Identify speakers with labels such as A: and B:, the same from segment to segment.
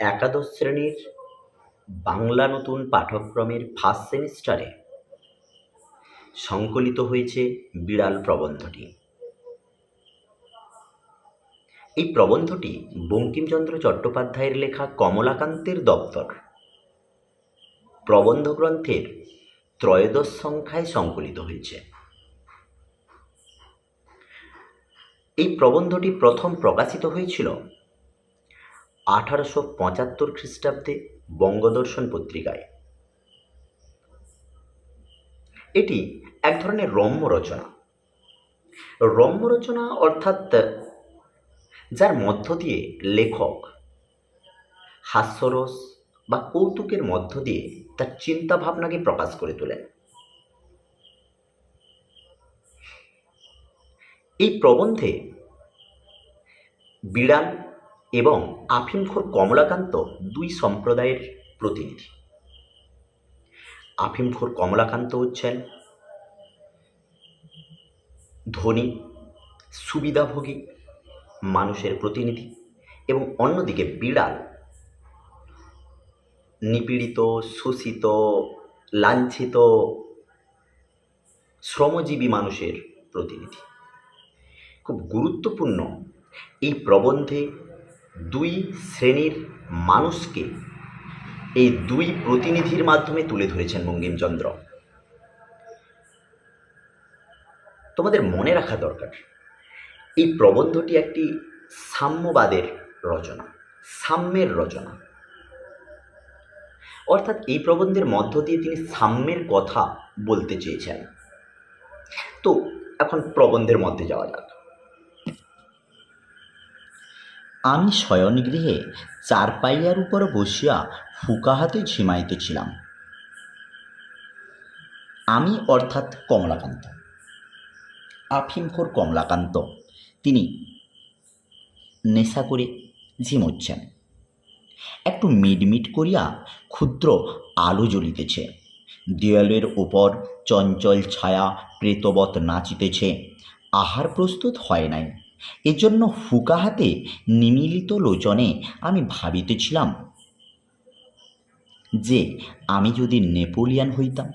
A: একাদশ শ্রেণির বাংলা নতুন পাঠ্যক্রমের ফার্স্ট সেমিস্টারে সংকলিত হয়েছে বিড়াল প্রবন্ধটি। এই প্রবন্ধটি বঙ্কিমচন্দ্র চট্টোপাধ্যায়ের লেখা কমলাকান্তের দপ্তর। প্রবন্ধ গ্রন্থের ত্রয়োদশ সংখ্যায় সংকলিত হয়েছে। এই প্রবন্ধটি প্রথম প্রকাশিত হয়েছিল আঠারোশো পঁচাত্তর খ্রিস্টাব্দে বঙ্গদর্শন পত্রিকায়। এটি এক ধরনের রম্য রচনা। রম্য রচনা অর্থাৎ যার মধ্য দিয়ে লেখক হাস্যরস বা কৌতুকের মধ্য দিয়ে তার চিন্তা ভাবনাকে প্রকাশ করে তোলেন। এই প্রবন্ধে বিড়াল এবং আফিমখোর কমলাকান্ত দুই সম্প্রদায়ের প্রতিনিধি। আফিমখোর কমলাকান্ত হচ্ছেন ধনী, সুবিধাভোগী মানুষের প্রতিনিধি এবং অন্যদিকে বিড়াল। নিপীড়িত, শোষিত, লাঞ্ছিত, শ্রমজীবী মানুষের প্রতিনিধি। খুব গুরুত্বপূর্ণ এই প্রবন্ধে দুই শ্রেণির মানুষকে এই দুই প্রতিনিধির মাধ্যমে তুলে ধরেছেন বঙ্কিমচন্দ্র তোমাদের মনে রাখা দরকার, এই প্রবন্ধটি একটি সাম্যবাদের রচনা, সাম্যের রচনা। অর্থাৎ এই প্রবন্ধের মধ্য দিয়ে তিনি সাম্যের কথা বলতে চেয়েছেন। তো এখন প্রবন্ধের মধ্যে যাওয়া যাক। আমি শয়নগৃহে চারপাইয়ার উপর বসিয়া ফুকা হাতে ঝিমাইতেছিলাম আমি অর্থাৎ কমলাকান্ত। আফিমখোর কমলাকান্ত, তিনি নেশা করে ঝিমোচ্ছেন। একটু মিটমিট করিয়া ক্ষুদ্র আলো জ্বলিতেছে। দেয়ালের ওপর চঞ্চল ছায়া প্রেতবৎ নাচিতেছে। আহার প্রস্তুত হয় নাই। এজন্য ফুকা হাতে নিমিলিত লোচনে আমি ভাবিতেছিলাম যে আমি যদি নেপোলিয়ান হইতাম,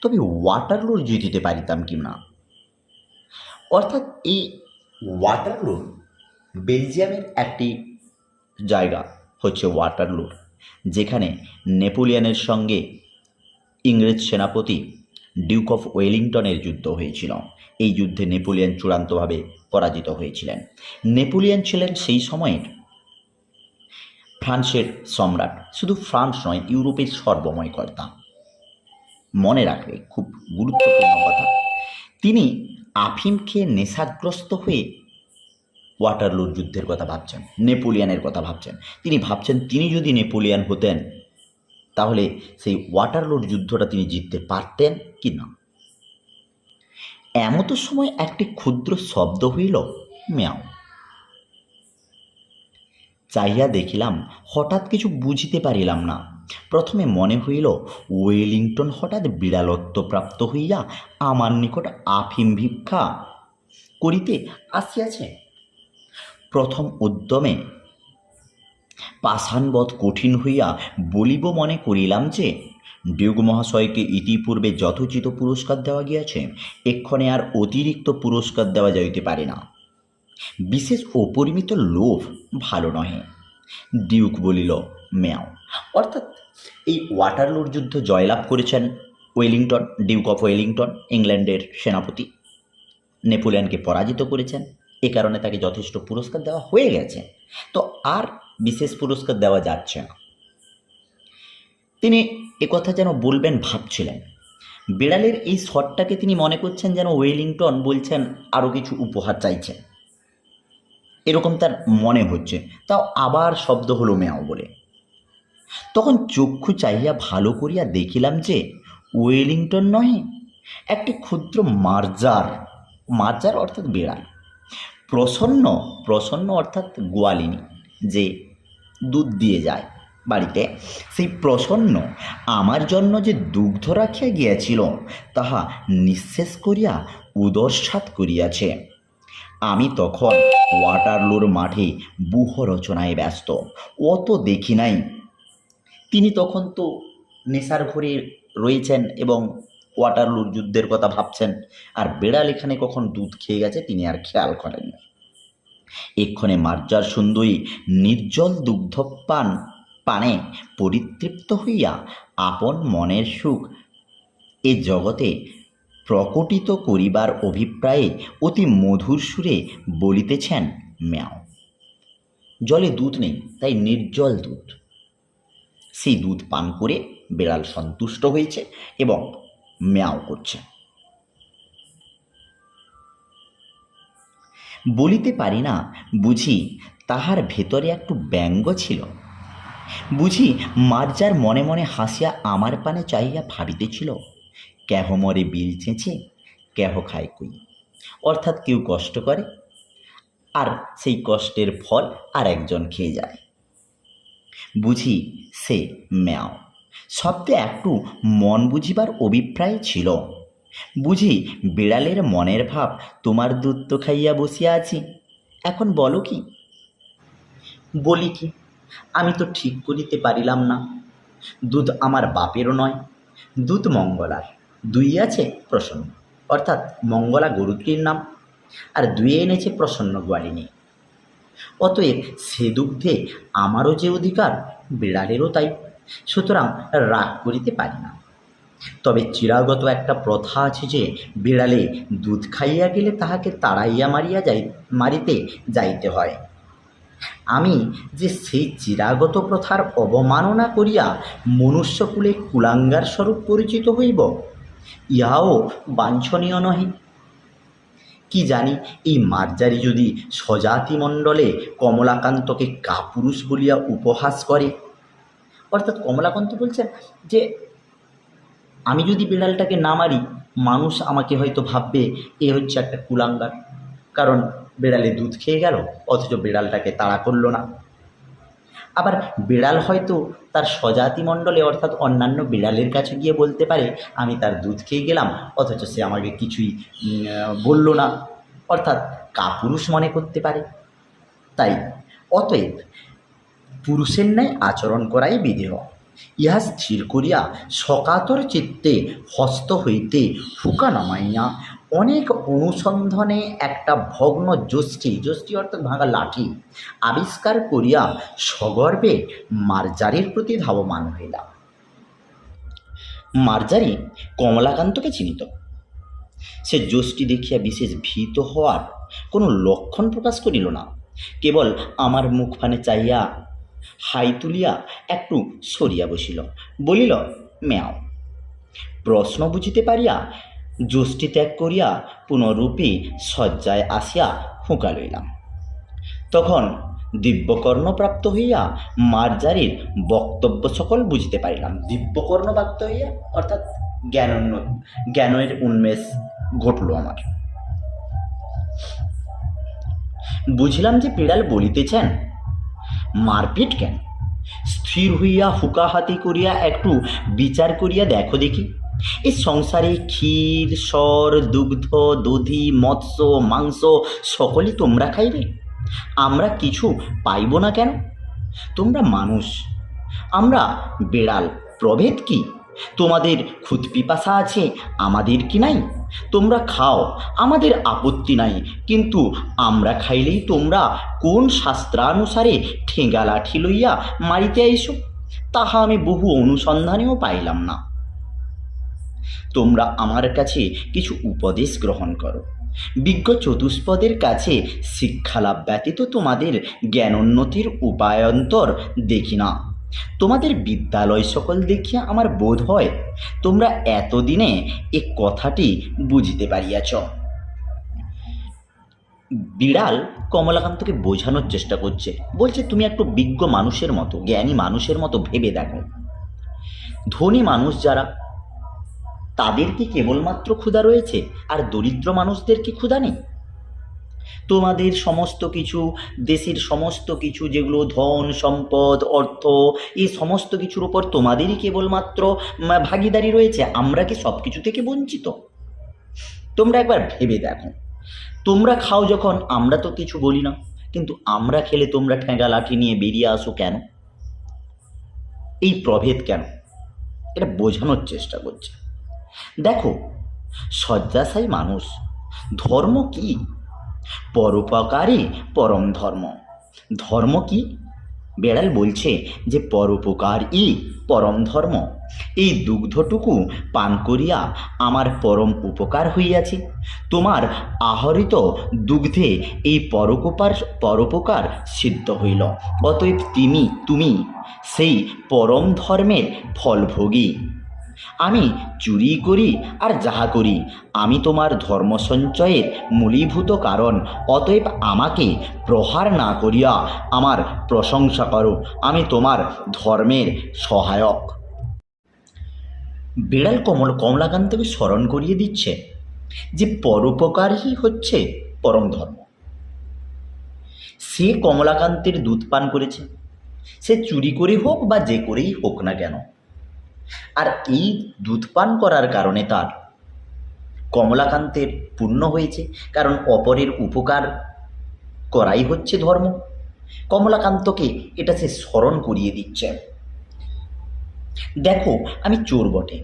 A: তবে ওয়াটারলুর জিতিতে পারিতাম কি না? অর্থাৎ এই ওয়াটারলুর বেলজিয়ামের একটি জায়গা হচ্ছে ওয়াটারলুর, যেখানে নেপোলিয়ানের সঙ্গে ইংরেজ সেনাপতি ডিউক অফ ওয়েলিংটনের যুদ্ধ হয়েছিল। এই যুদ্ধে নেপোলিয়ান চূড়ান্তভাবে পরাজিত হয়েছিলেন। নেপোলিয়ান ছিলেন সেই সময়ের ফ্রান্সের সম্রাট। শুধু ফ্রান্স নয়, ইউরোপের সর্বময় কর্তা। মনে রাখবে, খুব গুরুত্বপূর্ণ কথা, তিনি আফিম খেয়ে নেশাগ্রস্ত হয়ে ওয়াটারলুর যুদ্ধের কথা ভাবছেন, নেপোলিয়ানের কথা ভাবছেন। তিনি ভাবছেন, তিনি যদি নেপোলিয়ান হতেন, তাহলে সেই ওয়াটারলুর যুদ্ধটা তিনি জিততে পারতেন কি না? এমতো সময় একটি ক্ষুদ্র শব্দ হইল, মেয়াও। চাইয়া দেখিলাম, হঠাৎ কিছু বুঝিতে পারিলাম না। প্রথমে মনে হইল, ওয়েলিংটন হঠাৎ বিড়ালত্বপ্রাপ্ত হইয়া আমার নিকট আফিম ভিক্ষা করিতে আসিয়াছে। প্রথম উদ্যমে পাষাণবধ কঠিন হইয়া বলিব মনে করিলাম যে ডিউক মহাশয়কে ইতিপূর্বে যথোচিত পুরস্কার দেওয়া গিয়াছে, এক্ষণে আর অতিরিক্ত পুরস্কার দেওয়া যাইতে পারে না। বিশেষ অপরিমিত লোভ ভালো নহে। ডিউক বলিল, ম্যাও, অর্থাৎ এই ওয়াটারলুর যুদ্ধ জয়লাভ করেছেন ওয়েলিংটন, ডিউক অফ ওয়েলিংটন, ইংল্যান্ডের সেনাপতি। নেপোলিয়ানকে পরাজিত করেছেন, এ কারণে তাকে যথেষ্ট পুরস্কার দেওয়া হয়ে গেছে। তো আর বিশেষ পুরস্কার দেওয়া যাচ্ছে না। তিনি একথা যেন বলবেন ভাবছিলেন। বিড়ালের এই শটটাকে তিনি মনে করছেন যেন ওয়েলিংটন বলছেন আরও কিছু উপহার চাইছেন এরকম তার মনে হচ্ছে। তাও আবার শব্দ হলো মেয়াও বলে। তখন চক্ষু চাহিয়া ভালো করিয়া দেখিলাম যে, ওয়েলিংটন নহে, একটি ক্ষুদ্র মার্জার মার্জার অর্থাৎ বিড়াল, প্রসন্ন প্রসন্ন অর্থাৎ গোয়ালিনী, যে দুধ দিয়ে যায় বাড়িতে। সেই প্রসন্ন আমার জন্য যে দুগ্ধ রাখিয়া গিয়াছিল, তাহা নিঃশেষ করিয়া উদরসাৎ করিয়াছে। আমি তখন ওয়াটারলুর মাঠে বুহ রচনায় ব্যস্ত, অত দেখি নাই। তিনি তখন তো নেশার ঘরে রয়েছেন এবং ওয়াটারলুর যুদ্ধের কথা ভাবছেন, আর বেড়াল এখানে কখন দুধ খেয়ে গেছে তিনি আর খেয়াল করেননি। এক্ষণে মার্জার সুন্দরী নির্জল দুগ্ধপান পানে পরিতৃপ্ত হইয়া আপন মনের সুখ এ জগতে প্রকটিত করিবার অভিপ্রায়ে অতি মধুর সুরে বলিতেছেন ম্যাও। জলে দুধ নেই, তাই নির্জল দুধ। সেই দুধ পান করে বেড়াল সন্তুষ্ট হয়েছে এবং ম্যাও করছে। বলিতে পারি না, বুঝি তাহার ভেতরে একটু ব্যঙ্গ ছিল। বুঝি মার্জার মনে মনে হাসিয়া আমার পানে চাইয়া ভাবিতেছিল, কেহ মরে বিল চেঁচে, কেহ খায় কুই। অর্থাৎ কেউ কষ্ট করে, আর সেই কষ্টের ফল আর একজন খেয়ে যায়। বুঝি সে ম্যাও। শব্দে একটু মন বুঝিবার অভিপ্রায় ছিল। বুঝি বিড়ালের মনের ভাব তোমার দুধ তো খাইয়া বসিয়া আছি। এখন বলো কি? বলি কি, আমি তো ঠিক করিতে পারিলাম না। দুধ আমার বাপেরও নয়, দুধ মঙ্গলার। দুই আছে প্রসন্ন, অর্থাৎ মঙ্গলা গরুত্রীর নাম, আর দুয়ে এনেছে প্রসন্ন গোয়ালিনী। অতএব সে দুগ্ধে আমারও যে অধিকার, বিড়ালেরও তাই। সুতরাং রাগ করিতে পারি না। তবে চিরাগত একটা প্রথা আছে যে, বিড়ালে দুধ খাইয়া গেলে তাহাকে তাড়াইয়া মারিয়া যাই, মারিতে যাইতে হয়। আমি যে সেই চিরাগত প্রথার অবমাননা করিয়া মনুষ্যকুলে কুলাঙ্গার স্বরূপ পরিচিত হইব, ইহাও বাঞ্ছনীয় নহে। কি জানি, এই মার্জারি যদি স্বজাতি মণ্ডলে কমলাকান্তকে কাপুরুষ বলিয়া উপহাস করে। অর্থাৎ কমলাকান্ত বলছেন যে আমি যদি বিড়ালটাকে না মারি, মানুষ আমাকে হয়তো ভাববে, এ হচ্ছে একটা কুলাঙ্গার। কারণ বিড়ালে দুধ খেয়ে গেল, অথচ বিড়ালটাকে তাড়া করল না। আবার বিড়াল হয়তো তার স্বজাতি মণ্ডলে, অর্থাৎ অন্যান্য বিড়ালের কাছে গিয়ে বলতে পারে, আমি তার দুধ খেয়ে গেলাম, অথচ সে আমাকে কিছুই বলল না। অর্থাৎ কাপুরুষ মনে করতে পারে। তাই অতএব পুরুষের ন্যায় আচরণ করাই বিধেয়। ইহা স্থির করিয়া সকাতর চিত্তে হস্ত হইতে ফুকা নামাইয়া অনেক অনুসন্ধানে একটা ভগ্ন যষ্টি যষ্টি অর্থাৎ ভাঙা লাঠি, আবিষ্কার করিয়া সগর্বে মার্জারির প্রতি ধাবমান হইলাম। মার্জারি কমলাকান্তকে চিনিত। সে যষ্টি দেখিয়া বিশেষ ভীত হওয়ার কোনো লক্ষণ প্রকাশ করিল না। কেবল আমার মুখ মুখখানে চাইয়া হাই তুলিয়া একটু সরিয়া বসিল, বলিল, ম্যাও। প্রশ্ন বুঝিতে পারিয়া যষ্টি ত্যাগ করিয়া পুনরূপে শয্যায় আসিয়া হুঁকা লইলাম। তখন দিব্যকর্ণ প্রাপ্ত হইয়া মার্জারির বক্তব্য সকল বুঝিতে পারিলাম। দিব্যকর্ণ প্রাপ্ত হইয়া, অর্থাৎ জ্ঞানোন্ন জ্ঞানের উন্মেষ ঘটল আমার। বুঝলাম যে বিড়াল বলিতেছেন মারপিট কেন? স্থির হইয়া হুকাহাতি করিয়া একটু বিচার করিয়া দেখো দেখি। এই সংসারে ক্ষীর সর দুগ্ধ, দধি, মৎস্য, মাংস সকলই তোমরা খাইবে। আমরা কিছু পাইব না কেন? তোমরা মানুষ। আমরা বেড়াল, প্রভেদ কি? তোমাদের খুদ পিপাসা আছে? আমাদের কি নাই? তোমরা খাও, আমাদের আপত্তি নাই। কিন্তু আমরা খাইলেই তোমরা কোন শাস্ত্রানুসারে ঠেঙ্গা লাঠি লইয়া মারিতে আইসো? তাহা আমি বহু অনুসন্ধানেও পাইলাম না। তোমরা আমার কাছে কিছু উপদেশ গ্রহণ করো। বিজ্ঞ চতুষ্পদের কাছে শিক্ষালাভ ব্যতীত তোমাদের জ্ঞানোন্নতির উপায়ন্তর দেখি না। তোমাদের বিদ্যালয় সকল দেখিয়া আমার বোধ হয় তোমরা এতদিনে এ কথাটি বুঝিতে পারিয়াছ। বিড়াল কমলাকান্তকে বোঝানোর চেষ্টা করছে। বলছে, তুমি একটু বিজ্ঞ মানুষের মতো, জ্ঞানী মানুষের মতো ভেবে দেখো। ধনী মানুষ যারা, তাদের কি কেবলমাত্র ক্ষুধা রয়েছে? আর দরিদ্র মানুষদের কি ক্ষুধা নেই? তোমাদের সমস্ত কিছু, দেশের সমস্ত কিছু, যেগুলো ধন, সম্পদ, অর্থ এই সমস্ত কিছুর উপর তোমাদেরই কেবলমাত্র ভাগিদারি রয়েছে। আমরা কি সব কিছু থেকে বঞ্চিত? তোমরা একবার ভেবে দেখো। তোমরা খাও যখন, আমরা তো কিছু বলি না। কিন্তু আমরা খেলে তোমরা ঠেঙ্গা লাঠি নিয়ে বেরিয়ে আসো কেন? এই প্রভেদ কেন? এটা বোঝানোর চেষ্টা করছে। দেখো, শয্যাশায়ী মানুষ, ধর্ম কি? পরোপকারী পরম ধর্ম। ধর্ম কি? বেড়াল বলছে যে পরোপকারই পরম ধর্ম। এই দুগ্ধটুকু পান করিয়া আমার পরম উপকার হইয়াছে। তোমার আহরিত দুগ্ধে এই পরোপকার পরোপকার সিদ্ধ হইল। অতএব তিনি, তুমি, সেই পরম ধর্মের ফলভোগী। আমি চুরি করি আর যাহা করি, আমি তোমার ধর্ম সঞ্চয়ের মূলীভূত কারণ। অতএব আমাকে প্রহার না করিয়া আমার প্রশংসা করো, আমি তোমার ধর্মের সহায়ক। বিড়াল কমল কমলাকান্তকে স্মরণ করিয়ে দিচ্ছে যে পরোপকারই হচ্ছে পরম ধর্ম। সে কমলাকান্তের দুধ পান করেছে। সে চুরি করে হোক বা যে করেই হোক না কেন আর এই দুধ পান করার কারণে তার কমলাকান্তের পূর্ণ হয়েছে, কারণ অপরের উপকার করাই হচ্ছে ধর্ম। কমলাকান্তকে এটা সে স্মরণ করিয়ে দিচ্ছে। দেখো, আমি চোর বটে,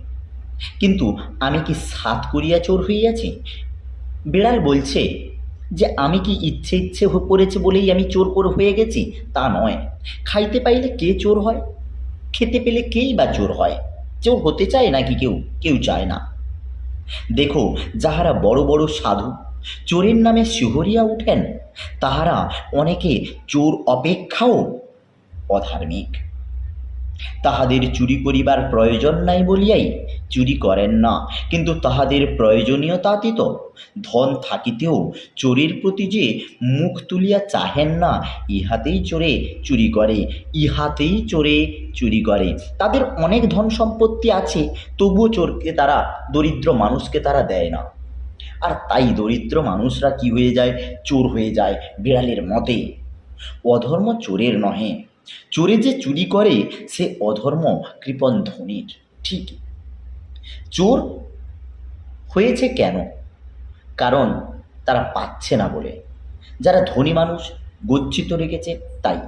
A: কিন্তু আমি কি সাত করিয়া চোর হইয়াছি? বিড়াল বলছে যে, আমি কি ইচ্ছে ইচ্ছে পড়েছে বলেই আমি চোর করে হয়ে গেছি? তা নয়। খাইতে পাইলে কে চোর হয়? খেতে পেলে কেই বা চোর হয়? চোর হতে চায় নাকি কেউ? কেউ চায় না। দেখো, যাহারা বড় বড় সাধু, চোরের নামে শিহরিয়া উঠেন, তাহারা অনেকে চোর অপেক্ষাও অধার্মিক। তাহাদের চুরি করিবার প্রয়োজন নাই বলিয়াই চুরি করেন না। কিন্তু তাহাদের প্রয়োজনীয়তা প্রয়োজনীয়তাতীত ধন থাকিতেও চোরের প্রতি যে মুখ তুলিয়া চাহেন না, ইহাতেই চোরে চুরি করে, ইহাতেই চোরে চুরি করে। তাদের অনেক ধন সম্পত্তি আছে, তবুও চোরকে তারা, দরিদ্র মানুষকে তারা দেয় না। আর তাই দরিদ্র মানুষরা কি হয়ে যায়? চোর হয়ে যায়, বিড়ালের মতে। অধর্ম চোরের নহে। চোরে যে চুরি করে, সে অধর্ম কৃপণ ধনির। ঠিক। চোর হয়েছে কেন? কারণ তারা পাচ্ছে না বলে। যারা ধনী মানুষ গচ্ছিত রেখেছে, তাই।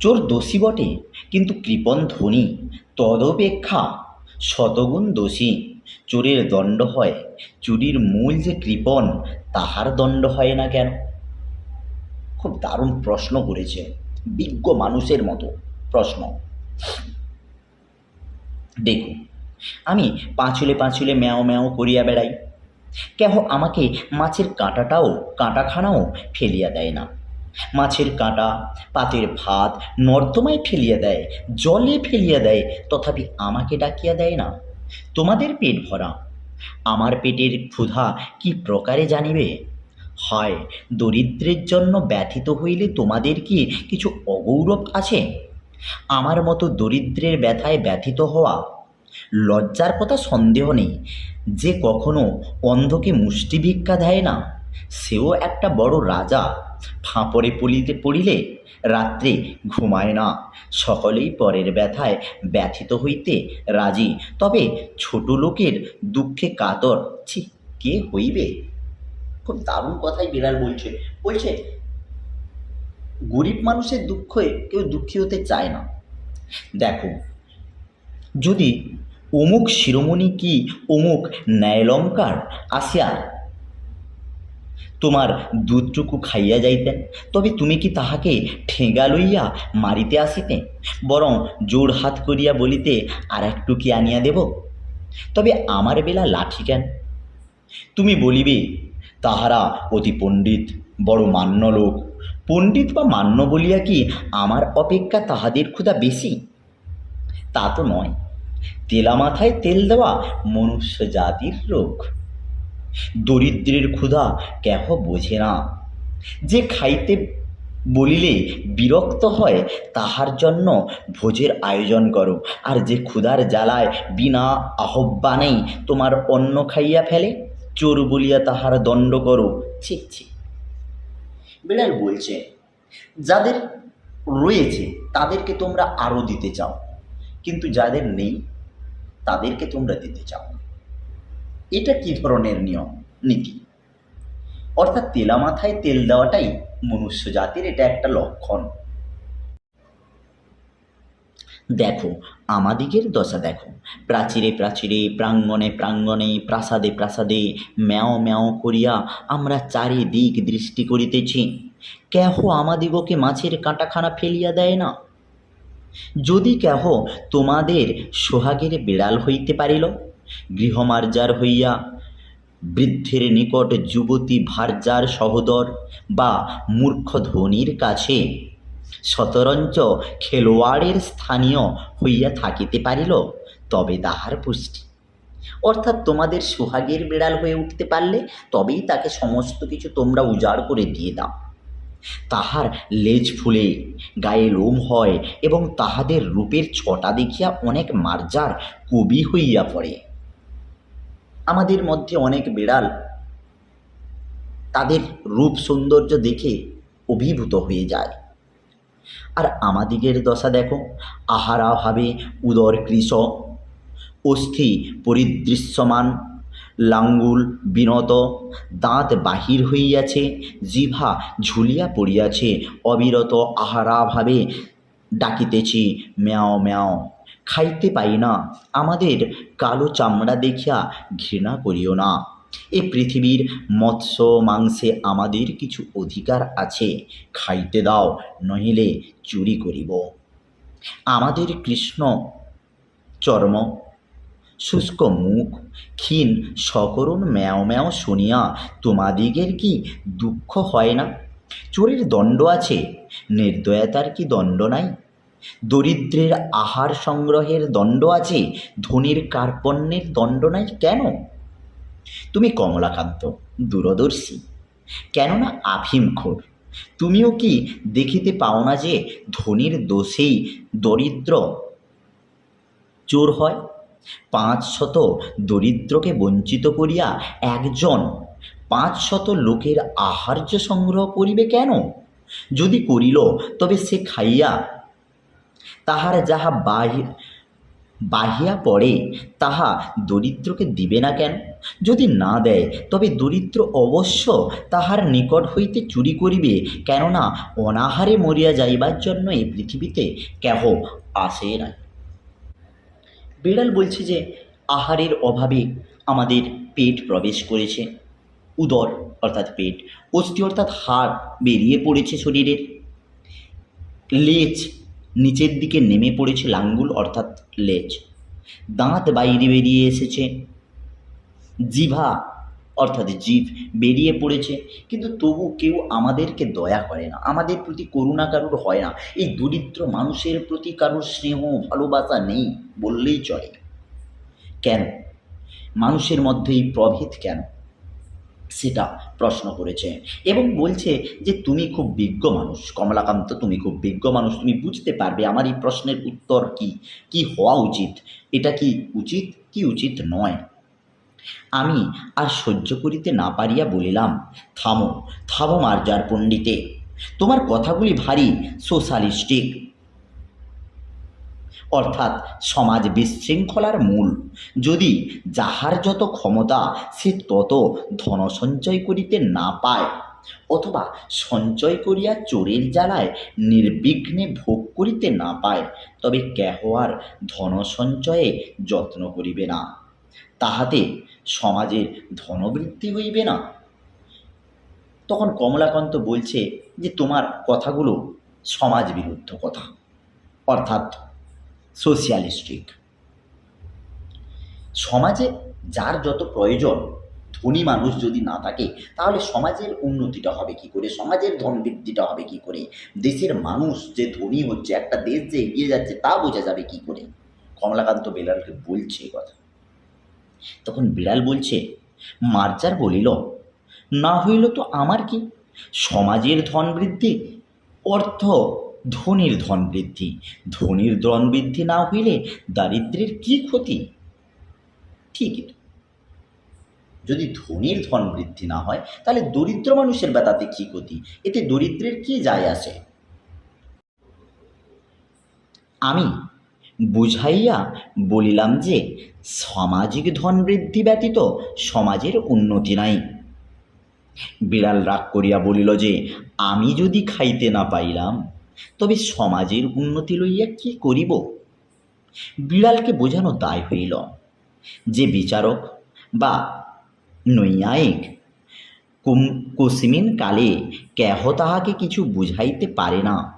A: চোর দোষী বটে, কিন্তু কৃপণ ধনী, তদপেক্ষা শতগুণ দোষী। চোরের দণ্ড হয়, চুরির মূল যে কৃপণ, তাহার দণ্ড হয় না কেন? খুব দারুণ প্রশ্ন করেছে। বিজ্ঞ মানুষের মতো প্রশ্ন। দেখুন, আমি পাঁচুলে পাঁচুলে ম্যাও ম্যাও করিয়া বেড়াই। কেহ আমাকে মাছের কাঁটাটাও, কাঁটাখানাও ফেলিয়া দেয় না। মাছের কাঁটা, পাতের ভাত নর্দমায় ফেলিয়া দেয়, জলে ফেলিয়া দেয়, তথাপি আমাকে ডাকিয়া দেয় না। তোমাদের পেট ভরা, আমার পেটের ক্ষুধা কি প্রকারে জানিবে? হয়। দরিদ্রের জন্য ব্যথিত হইলে তোমাদের কি কিছু অগৌরব আছে? আমার মতো দরিদ্রের ব্যথায় ব্যথিত হওয়া লজ্জার কথা সন্দেহ নেই। যে কখনো অন্ধকে মুষ্টি ভিক্ষা দেয় না, সেও একটা বড় রাজা। ফাঁপড়ে পড়িতে পড়িলে রাত্রে ঘুমায় না। সকলেই পরের ব্যথায় ব্যথিত হইতে রাজি। তবে ছোট লোকের দুঃখে কাতর। ছি, কে হইবে? খুব দারুণ কথাই বিড়াল বলছে। বলছে, গরিব মানুষের দুঃখে কেউ দুঃখী হতে চায় না। দেখো, যদি অমুক শিরোমণি কি অমুক ন্যায়লঙ্কার আসিয়া তোমার দুধটুকু খাইয়া যাইতেন, তবে তুমি কি তাহাকে ঠেঙ্গা লইয়া মারিতে আসিতে, বরং জোর হাত করিয়া বলিতে আর একটু কি আনিয়া দেব? তবে আমার বেলা লাঠি কেন? তুমি বলিবে তাহারা অতি পণ্ডিত, বড় মান্য লোক। পণ্ডিত বা মান্য বলিয়া কি আমার অপেক্ষা তাহাদের ক্ষুধা বেশি? তা তো নয়। তেলা মাথায় তেল দেওয়া মনুষ্য জাতির রোগ। দরিদ্রের ক্ষুধা কেহ বোঝে না। যে খাইতে বলিলে বিরক্ত হয়, তাহার জন্য ভোজের আয়োজন করো, আর যে ক্ষুধার জ্বালায় বিনা আহ্বানেই তোমার অন্ন খাইয়া ফেলে। চোর বলিয়া তাহার দণ্ড করো। ছি ছি। বিড়াল বলছে, যাদের রয়েছে, তাদেরকে তোমরা আরও দিতে চাও। কিন্তু যাদের নেই, তাদেরকে তোমরা দিতে চাও। এটা কি ধরনের নিয়ম, নীতি? অর্থাৎ তেলা মাথায় তেল দেওয়াটাই মনুষ্য জাতির এটা একটা লক্ষণ। দেখো, আমাদিগের দশা দেখো। প্রাচীরে প্রাচীরে, প্রাঙ্গণে প্রাঙ্গণে, প্রাসাদে প্রাসাদে ম্যাও ম্যাও করিয়া আমরা চারিদিক দৃষ্টি করিতেছি। কেহ আমাদিগকে মাছের কাঁটাখানা ফেলিয়া দেয় না? যদি কেহ তোমাদের সোহাগের বিড়াল হইতে পারিল, গৃহমার্জার হইয়া বৃদ্ধের নিকট যুবতী ভার্যার সহোদর বা মূর্খ ধনির কাছে শতরঞ্চ খেলোয়াড়ের স্থানীয় হইয়া থাকিতে পারিল, তবে তাহার পুষ্টি। অর্থাৎ তোমাদের সোহাগের বিড়াল হয়ে উঠতে পারলে তবেই তাকে সমস্ত কিছু তোমরা উজাড় করে দিয়ে দাও। তাহার লেজ ফুলে, গায়ে লোম হয় এবং তাহাদের রূপের ছটা দেখিয়া অনেক মার্জার কবি হইয়া পড়ে। আমাদের মধ্যে অনেক বিড়াল তাদের রূপ সৌন্দর্য দেখে অভিভূত হয়ে যায়। আর আমাদিগের দশা দেখো, আহারা ভাবে উদর কৃশ অস্থি পরিদৃশ্যমান, লাঙ্গুল বিনত, দাঁত বাহির হইয়াছে, জিভা ঝুলিয়া পড়িয়াছে, অবিরত আহারাভাবে ডাকিতেছি, ম্যাও ম্যাও। খাইতে পাই না, আমাদের কালো চামড়া দেখিয়া ঘৃণা করিও না। এ পৃথিবীর মৎস্য, মাংসে আমাদের কিছু অধিকার আছে। খাইতে দাও নহিলে চুরি করিব। আমাদের কৃষ্ণ চর্ম, শুষ্ক মুখ, ক্ষীণ সকরুণ ম্যাও ম্যাও শুনিয়া তোমাদিগের কি দুঃখ হয় না? চোরের দণ্ড আছে, নির্দয়তার কি দণ্ড নাই? দরিদ্রের আহার সংগ্রহের দণ্ড আছে, ধনীর কার্পণ্যের দণ্ড নাই কেন? তুমি কমলাকান্ত, দূরদর্শী। কেননা আফিমখোর তুমিও কি দেখিতে পাও না যে ধনীর দোষেই দরিদ্র? চোর হয়, পাঁচ শত দরিদ্রকে বঞ্চিত করিয়া একজন পাঁচ শত লোকের আহার্য সংগ্রহ করিবে কেন? যদি করিল, তবে সে খাইয়া তাহার যাহা বাহি, বাহিয়া পড়ে, তাহা দরিদ্রকে দিবে না কেন? যদি না দেয়, তবে দরিদ্র অবশ্য তাহার নিকট হইতে চুরি করিবে, কেননা অনাহারে মরিয়া যাইবার জন্য এই পৃথিবীতে কেহ আসে না বিড়াল বলছে যে, আহারের অভাবে আমাদের পেট প্রবেশ করেছে। উদর অর্থাৎ পেট, অস্থি অর্থাৎ হাড় বেরিয়ে পড়েছে শরীরের। লেজ নিচের দিকে নেমে পড়েছে লাঙ্গুল অর্থাৎ লেজ। দাঁত বাইরে বেরিয়ে এসেছে। জিভা, অর্থাৎ জিভ বেরিয়ে পড়েছে। কিন্তু তবু কেউ আমাদেরকে দয়া করে না। আমাদের প্রতি করুণা কারুর হয় না। এই দরিদ্র মানুষের প্রতি কারুর স্নেহ, ভালোবাসা নেই বললেই চলে। কেন? মানুষের মধ্যে এই প্রভেদ কেন? সেটা প্রশ্ন করেছে। এবং বলছে যে, তুমি খুব বিজ্ঞ মানুষ, কমলাকান্ত, তুমি খুব বিজ্ঞ মানুষ। তুমি বুঝতে পারবে আমার এই প্রশ্নের উত্তর কি? কি হওয়া উচিত? এটা কি উচিত? কি উচিত নয়? আমি আর সহ্য করিতে না পারিয়া বলিলাম, থামো থামো মার্জার পণ্ডিতে, তোমার কথাগুলি ভারী সোশ্যালিস্টিক। অর্থাৎ সমাজ বিশৃঙ্খলার মূল। যদি যাহার যত ক্ষমতা, সে তত ধন সঞ্চয় করিতে না পায়, অথবা সঞ্চয় করিয়া চোরের জ্বালায় নির্বিঘ্নে ভোগ করিতে না পায়, তবে কেহ আর ধন সঞ্চয়ে যত্ন করিবে না। তাহাতে সমাজের ধনবৃদ্ধি হইবে না? তখন কমলাকান্ত বলছে যে তোমার কথাগুলো সমাজ বিরুদ্ধ কথা, অর্থাৎ সোশিয়ালিস্টিক সমাজে যার যত প্রয়োজন, ধনী মানুষ যদি না থাকে, তাহলে সমাজের উন্নতিটা হবে কি করে? সমাজের ধন বৃদ্ধিটা হবে কি করে? দেশের মানুষ যে ধনী হচ্ছে, একটা দেশ যে এগিয়ে যাচ্ছে, তা বোঝা যাবে কি করে? কমলাকান্ত বেলালকে বলছে কথা। তখন বিড়াল বলছে, মার্জার বলিল, না হইল তো আমার কি? সমাজের ধন বৃদ্ধি, অর্থ ধনির ধন বৃদ্ধি, ধনির ধন বৃদ্ধি না হইলে দারিদ্রের কি ক্ষতি? ঠিক যদি ধনির ধন বৃদ্ধি না হয়, তাহলে দরিদ্র মানুষের বেতাতে কী ক্ষতি? এতে দরিদ্রের কি যায় আসে আমি বুঝাইয়া বলিলাম যে সামাজিক ধন বৃদ্ধি ব্যতীত সমাজের উন্নতি নাই। বিড়াল রাগ করিয়া বলিল যে, আমি যদি খাইতে না পাইলাম, তবে সমাজের উন্নতি লইয়া কি করিব? বিড়ালকে বোঝানো দায় হইল যে বিচারক বা নৈয়ায়িক কুম কুসমিন কালে কেহ তাহাকে কিছু বুঝাইতে পারে না।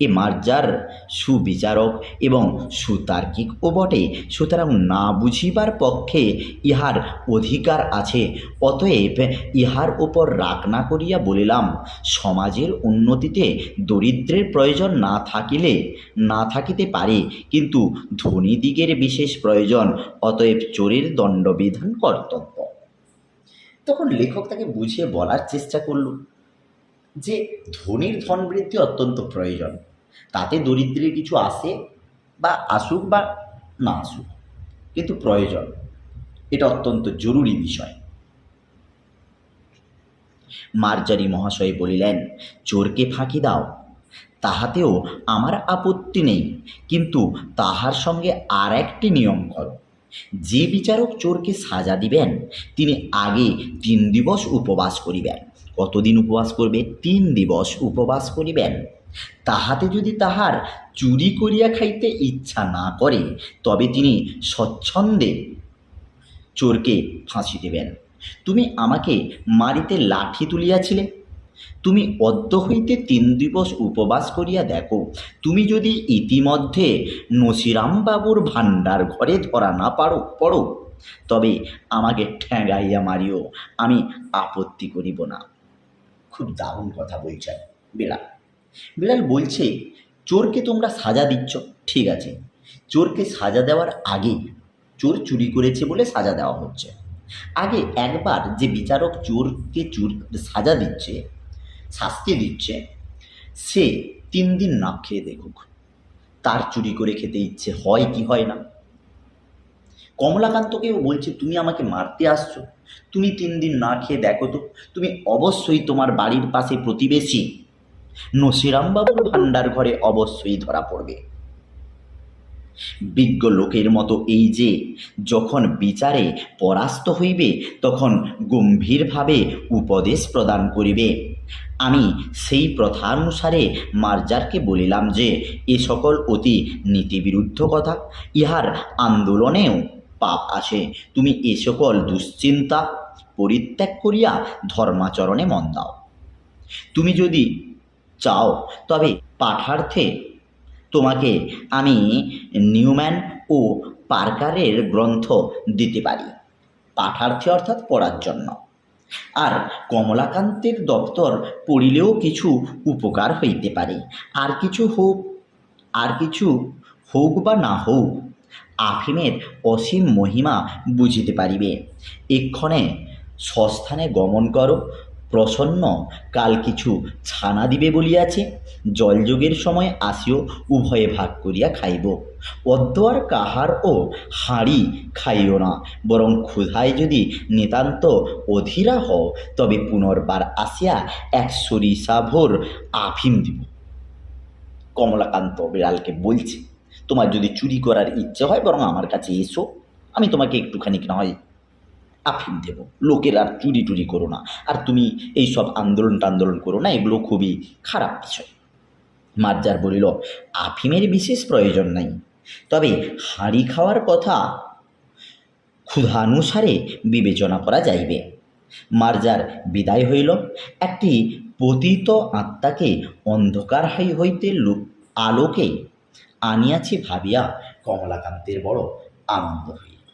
A: এ মার্জার সুবিচারক এবং সুতার্কিকও বটে। সুতরাং না বুঝিবার পক্ষে ইহার অধিকার আছে, অতএব ইহার উপর রাগ না করিয়া বলিলাম, সমাজের উন্নতিতে দরিদ্রের প্রয়োজন না থাকিলে, না থাকিতে পারে, কিন্তু ধনীদিগের বিশেষ প্রয়োজন, অতএব চোরের দণ্ডবিধান কর্তব্য। তখন লেখক তাকে বুঝিয়ে বলার চেষ্টা করল। যে ধনীর ধন বৃদ্ধি অত্যন্ত প্রয়োজন। তাতে দরিদ্রের কিছু আসে বা আসুক বা না আসুক, কিন্তু প্রয়োজন। এটা অত্যন্ত জরুরি বিষয়। মার্জারি মহাশয় বলিলেন, চোরকে ফাঁকি দাও। তাহাতেও আমার আপত্তি নেই, কিন্তু তাহার সঙ্গে আর একটি নিয়ম করো। যে বিচারক চোরকে সাজা দিবেন, তিনি আগে তিন দিবস উপবাস করিবেন। কতদিন উপবাস করবে? তিন দিবস উপবাস করিবেন। তাহাতে যদি তাহার চুরি করিয়া খাইতে ইচ্ছা না করে, তবে তিনি স্বচ্ছন্দে চোরকে ফাঁসি দেবেন। তুমি আমাকে মারিতে লাঠি তুলিয়াছিলে। তুমি অদ্য হইতে তিন দিবস উপবাস করিয়া দেখো, তুমি যদি ইতিমধ্যে নসিরামবাবুর ভাণ্ডার ঘরে ধরা না পারো, পড়ো। তবে আমাকে ঠ্যাঙাইয়া মারিও, আমি আপত্তি করিব না। খুব দারুণ কথা বলছেন বিড়াল বিড়াল বলছে, চোরকে তোমরা সাজা দিচ্ছ, ঠিক আছে। চোরকে সাজা দেওয়ার আগে চোর চুরি করেছে বলে সাজা দেওয়া হচ্ছে। আগে একবার যে বিচারক চোরকে চুর, সাজা দিচ্ছে, শাস্তি দিচ্ছে, সে তিন দিন না খেয়ে দেখুক। তার চুরি করে খেতে ইচ্ছে হয় কি হয় না? কমলাকান্তকেও বলছে, তুমি আমাকে মারতে আসছো। তুমি তিন দিন না খেয়ে দেখো তো, তুমি অবশ্যই তোমার বাড়ির পাশে প্রতিবেশী। নসিরামবাবুর ভাণ্ডার ঘরে অবশ্যই ধরা পড়বে। বিজ্ঞ লোকের মতো এই যে যখন বিচারে পরাস্ত হইবে, তখন গম্ভীরভাবে উপদেশ প্রদান করিবে। আমি সেই প্রথা অনুসারে মার্জারকে বলিলাম যে, এ সকল অতি নীতিবিরুদ্ধ কথা, ইহার আন্দোলনেও পাপ আসে তুমি এ সকল দুশ্চিন্তা পরিত্যাগ করিয়া ধর্মাচরণে মন দাও। তুমি যদি চাও, তবে পাঠার্থে তোমাকে আমি নিউম্যান ও পার্কারের গ্রন্থ দিতে পারি। পাঠার্থে অর্থাৎ পড়ার জন্য। আর কমলাকান্তের দপ্তর পড়িলেও কিছু উপকার হইতে পারে। আর কিছু হোক, আর কিছু হোক বা না হোক আফিমের অসীম মহিমা বুঝিতে পারিবে। এক্ষণে স্বস্থানে গমন করো, প্রসন্ন কাল কিছু ছানা দিবে বলিয়াছে, জলযোগের সময় আসিও, উভয়ে ভাগ করিয়া খাইব। অদ্য আর কাহার ও হাঁড়ি খাইও না, বরং ক্ষুধায় যদি নিতান্ত অধীরা হও, তবে পুনর্বার আসিয়া এক সরিষাভোর আফিম দিব। কমলাকান্ত বিড়ালকে বলছে তোমার যদি চুরি করার ইচ্ছে হয় বরং আমার কাছে এসো, আমি তোমাকে একটুখানি না হয় আফিম দেব। লোকের আর চুরি টুরি করো না। আর তুমি এই সব আন্দোলন টান্দোলন করো না, এগুলো খুবই খারাপ বিষয়। মার্জার বলিল, আফিমের বিশেষ প্রয়োজন নাই। তবে হাঁড়ি খাওয়ার কথা ক্ষুধানুসারে বিবেচনা করা যাইবে। মার্জার বিদায় হইল। একটি পতিত আত্মাকে অন্ধকার হাই হইতে আলোকে আনিয়াছি ভাবিয়া কমলাকান্তের বড় আনন্দ হইল।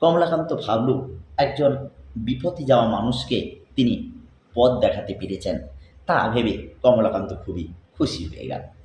A: কমলাকান্ত ভাবল, একজন বিপথে যাওয়া মানুষকে তিনি পথ দেখাতে পেরেছেন, তা ভেবে কমলাকান্ত খুবই খুশি হয়ে গেল।